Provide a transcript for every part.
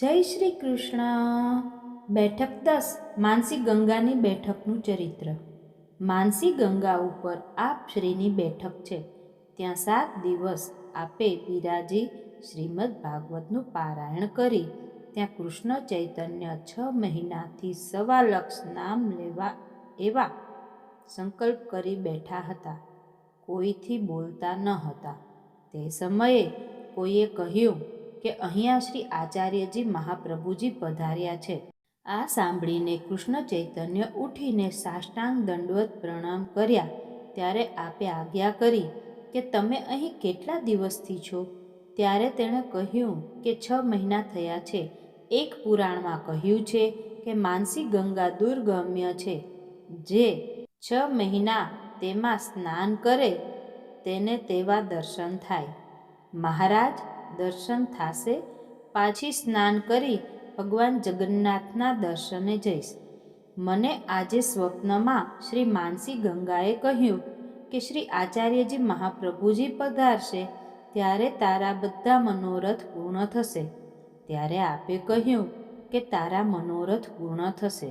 જય શ્રી કૃષ્ણ. બેઠક દસ, માનસી ગંગાની બેઠકનું ચરિત્ર. માનસી ગંગા ઉપર આપ શ્રીની બેઠક છે. ત્યાં સાત દિવસ આપે બિરાજી શ્રીમદ ભાગવતનું પારાયણ કરી. ત્યાં કૃષ્ણ ચૈતન્ય છ મહિનાથી સવા લક્ષ નામ લેવા એવા સંકલ્પ કરી બેઠા હતા. કોઈથી બોલતા ન હતા. તે સમયે કોઈએ કહ્યું કે અહીંયા શ્રી આચાર્યજી મહાપ્રભુજી પધાર્યા છે. આ સાંભળીને કૃષ્ણ ચૈતન્ય ઉઠીને સાષ્ટાંગ દંડવત પ્રણામ કર્યા. ત્યારે આપે આજ્ઞા કરી કે તમે અહીં કેટલા દિવસથી છો? ત્યારે તેણે કહ્યું કે છ મહિના થયા છે. એક પુરાણમાં કહ્યું છે કે માનસી ગંગા દુર્ગમ્ય છે. જે છ મહિના તેમાં સ્નાન કરે, તેને તેવા દર્શન થાય. મહારાજ દર્શન થાશે. પાછી સ્નાન કરી ભગવાન જગન્નાથના દર્શને જઈશ. મને આજે સ્વપ્નમાં શ્રી માનસી ગંગાએ કહ્યું કે શ્રી આચાર્યજી મહાપ્રભુજી પધારશે, ત્યારે તારા બધા મનોરથ પૂર્ણ થશે. ત્યારે આપે કહ્યું કે તારા મનોરથ પૂર્ણ થશે.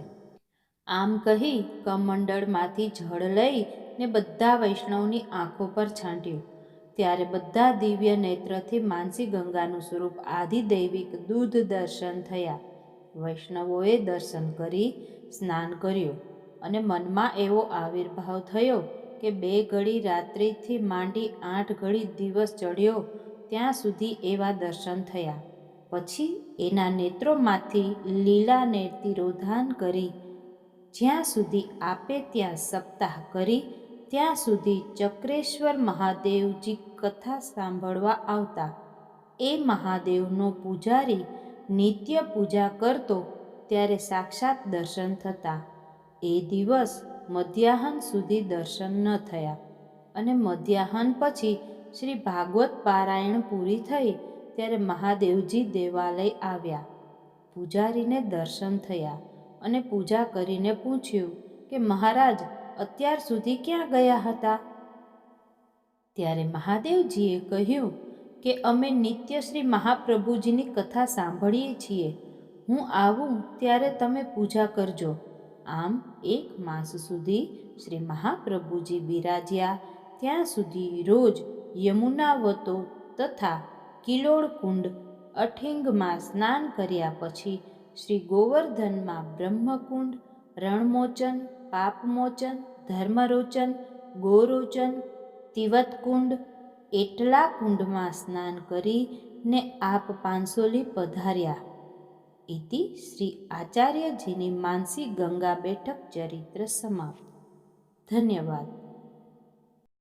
આમ કહી કમંડળમાંથી જળ લઈ ને બધા વૈષ્ણવની આંખો પર છાંટ્યું. ત્યારે બધા દિવ્ય નેત્રથી માનસી ગંગાનું સ્વરૂપ આધિદૈવિક દૂધ દર્શન થયા. વૈષ્ણવોએ દર્શન કરી, સ્નાન કર્યું અને મનમાં એવો આવિર્ભાવ થયો કે બે ઘડી રાત્રિથી માંડી આઠ ઘડી દિવસ ચડ્યો ત્યાં સુધી એવા દર્શન થયા. પછી એના નેત્રોમાંથી લીલાને તિરોધાન કરી જ્યાં સુધી આપે ત્યાં સપ્તાહ કરી ત્યાં સુધી ચક્રેશ્વર મહાદેવજી કથા સાંભળવા આવતા. એ મહાદેવનો પૂજારી નિત્ય પૂજા કરતો ત્યારે સાક્ષાત દર્શન થતા. એ દિવસ મધ્યાહન સુધી દર્શન ન થયા અને મધ્યાહન પછી શ્રી ભાગવત પારાયણ પૂરી થઈ ત્યારે મહાદેવજી દેવાલય આવ્યા. પૂજારીને દર્શન થયા અને પૂજા કરીને પૂછ્યું કે મહારાજ અત્યાર સુધી ક્યાં ગયા હતા? ત્યારે મહાદેવજીએ કહ્યું કે અમે નિત્ય શ્રી મહાપ્રભુજીની કથા સાંભળીએ છીએ. હું આવું ત્યારે તમે પૂજા કરજો. આમ એક માસ સુધી શ્રી મહાપ્રભુજી બિરાજ્યા. ત્યાં સુધી રોજ યમુનાવતો તથા કિલોળ કુંડ અઠિંગમાં સ્નાન કર્યા પછી શ્રી ગોવર્ધનમાં બ્રહ્મકુંડ, રણમોચન પાપમોચન, ધર્મરોચન, ગોરોચન, તિવતકુંડ એટલા કુંડમાં સ્નાન કરીને આપ પાંસોલી પધાર્યા. ઇતિ શ્રી આચાર્યજીની માનસી ગંગા બેઠક ચરિત્ર સમાપ્ત. ધન્યવાદ.